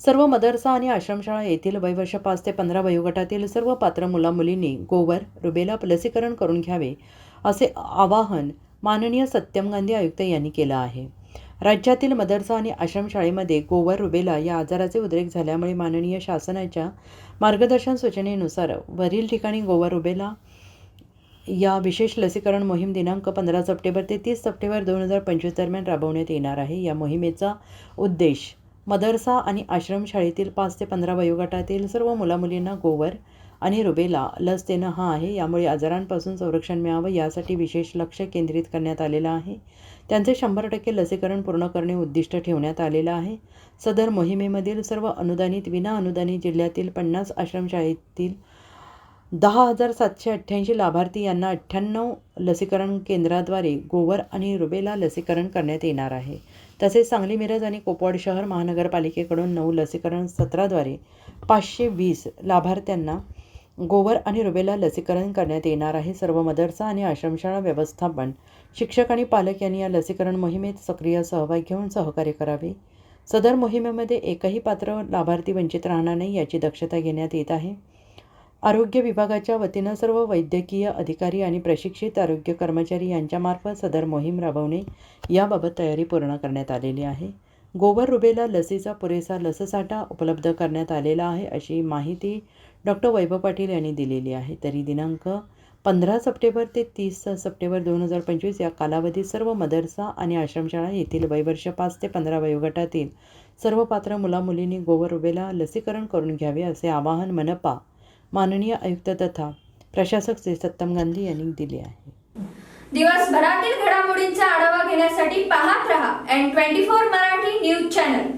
सर्व मदरसा आणि आश्रमशाळा येथील वयवर्ष पाच ते पंधरा वयोगटातील सर्व पात्र मुलामुलींनी गोवर रुबेला लसीकरण करून घ्यावे असे आवाहन माननीय सत्यम गांधी आयुक्त यांनी केलं आहे. राज्यातील मदरसा आणि आश्रमशाळेमध्ये गोवर रुबेला या आजाराचे उद्रेक झाल्यामुळे माननीय शासनाच्या मार्गदर्शन सूचनेनुसार वरील ठिकाणी गोवर रुबेला या विशेष लसीकरण मोहीम दिनांक पंधरा सप्टेंबर ते तीस सप्टेंबर दोन हजार पंचवीस दरम्यान राबवण्यात येणार आहे. या मोहिमेचा उद्देश मदरसा आणि आश्रमशाळेतील पाच ते पंधरा वयोगटातील सर्व मुलामुलींना गोवर आणि रुबेला लस देणं हा आहे. यामुळे आजारांपासून संरक्षण मिळावं यासाठी विशेष लक्ष केंद्रित करण्यात आलेलं आहे. त्यांचे शंभर टक्के लसीकरण पूर्ण करणे उद्दिष्ट ठेवण्यात आलेलं आहे. सदर मोहिमेमधील सर्व अनुदानित विनाअनुदानित जिल्ह्यातील पन्नास आश्रमशाळेतील दहा हजार सातशे अठ्ठ्याऐंशी लाभार्थी यांना अठ्ठ्याण्णव लसीकरण केंद्राद्वारे गोवर आणि रुबेला लसीकरण करण्यात येणार आहे. तसेच सांगली मिरज आणि कोपवाड शहर महानगरपालिकेकडून नऊ लसीकरण सत्राद्वारे पाचशे वीस लाभार्थ्यांना गोवर आणि रुबेला लसीकरण करण्यात येणार आहे. सर्व मदरसा आणि आश्रमशाळा व्यवस्थापन शिक्षक आणि पालक यांनी या लसीकरण मोहिमेत सक्रिय सहभाग घेऊन सहकार्य करावे. सदर मोहिमेमध्ये एकही पात्र लाभार्थी वंचित राहणार नाही याची दक्षता घेण्यात येत आहे. आरोग्य विभागाच्या वतीनं सर्व वैद्यकीय अधिकारी आणि प्रशिक्षित आरोग्य कर्मचारी यांच्यामार्फत सदर मोहीम राबवणे याबाबत तयारी पूर्ण करण्यात आलेली आहे. गोवर रुबेला लसीचा पुरेसा लससाठा उपलब्ध करण्यात आलेला आहे अशी माहिती डॉक्टर वैभव पाटील यांनी दिलेली आहे. तरी दिनांक पंधरा सप्टेंबर ते तीस सप्टेंबर दोन हजार पंचवीस या कालावधीत सर्व मदरसा आणि आश्रमशाळा येथील वयवर्ष पाच ते पंधरा वयोगटातील सर्व पात्र मुलामुलींनी गोवर रुबेला लसीकरण करून घ्यावे असे आवाहन मनपा माननीय आयुक्त तथा प्रशासक श्री सत्तम गांधी यांनी दिले आहे. दिवसभरातील घडामोडींचा आढावा घेण्यासाठी पाहत रहा N twenty four Marathi news channel